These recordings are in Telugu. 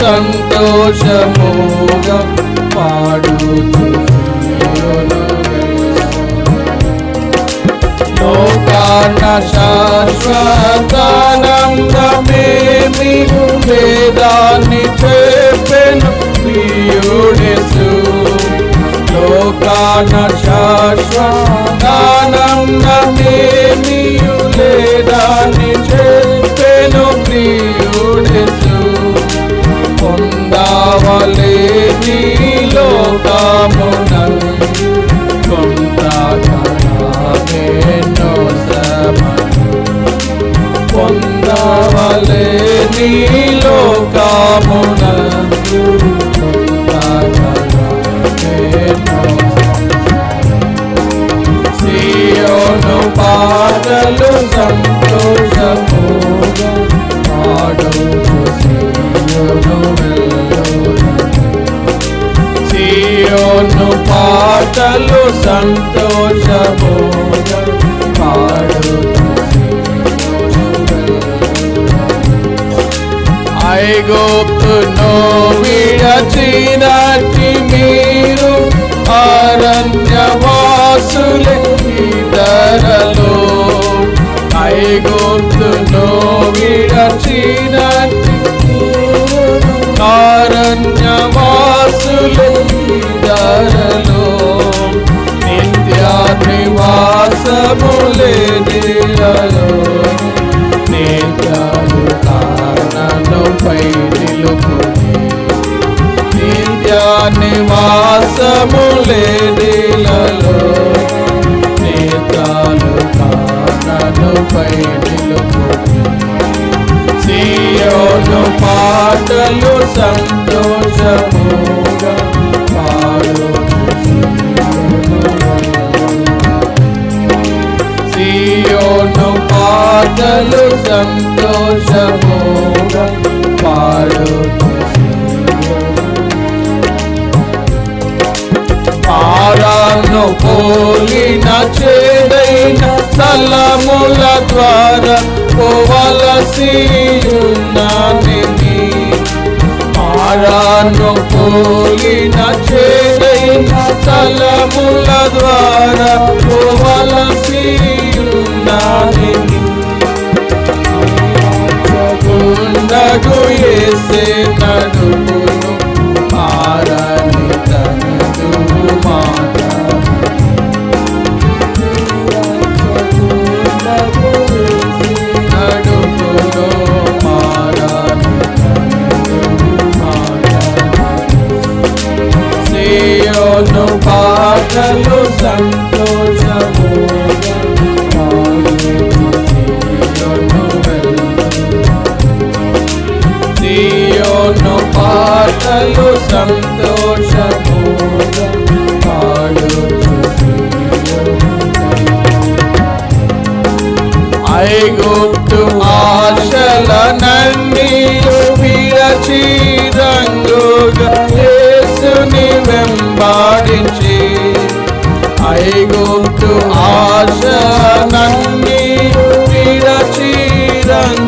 సంతోషముగా పాడుతూ లోకాన శాశ్వతానందమేమి వేదాన్ని చెప్పెను ప్రియుడెసు లోకాన శాశ్వతానందమేమి లేదాన్ని చెప్పెను ప్రియుడెసు పొందావలే నీ లోకమునందు కొంతకాలమేనో శ్రమను పొందవలే నీ లోకమునందు కొంతకాలమేనో సియోను పాటలు సమ పాటలు సంతోషము పాడుతూ ఐగోప్తును విడచినటి మీరు అరణ్యవాసులే ధరలో. ఐగోప్తును విడచినటి నివాసము నివాసములే నీలలో నేత్రాలు కారణను పై నిలుపుని సియోను పాటలు సంతోషము. స్థలముల ద్వారా పోవలసియున్నాని పారాను పోలిన చేదైన స్థలముల ద్వారా పాడుతూ సియోను ఐగుప్తు ఆశలనన్నీ విరచి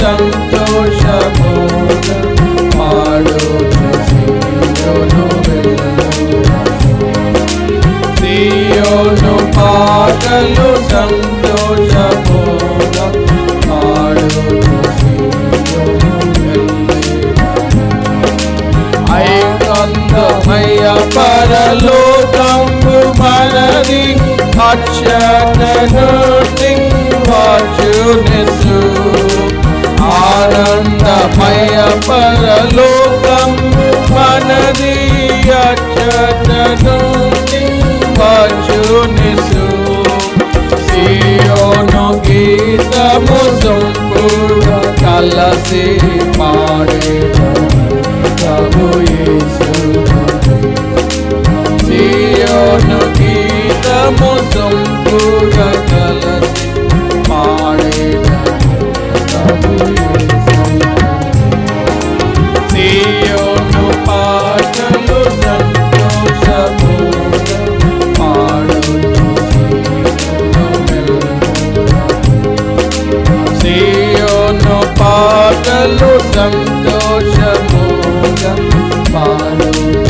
ಸಂತೋಷ ಬೋಧ ಮಾಡೋ ನೀಯೋನು ಪಾಗಲು ಸಂತೋಷ ಬೋಧ ಮಾಡೋ ಐಕೊಂದ ಭಯ ಪರಲೋಕಂಬು ಮರದಿ ಅಕ್ಷತನು ವಾಚು ನಿಸ ఆనందమయ పరలోకం మనది అక్షరనుడి వాచునెసు సియోను గీతము సంపూర్ణ కలసి పాడే సకలు పాటలు సంతోషముగా పాడు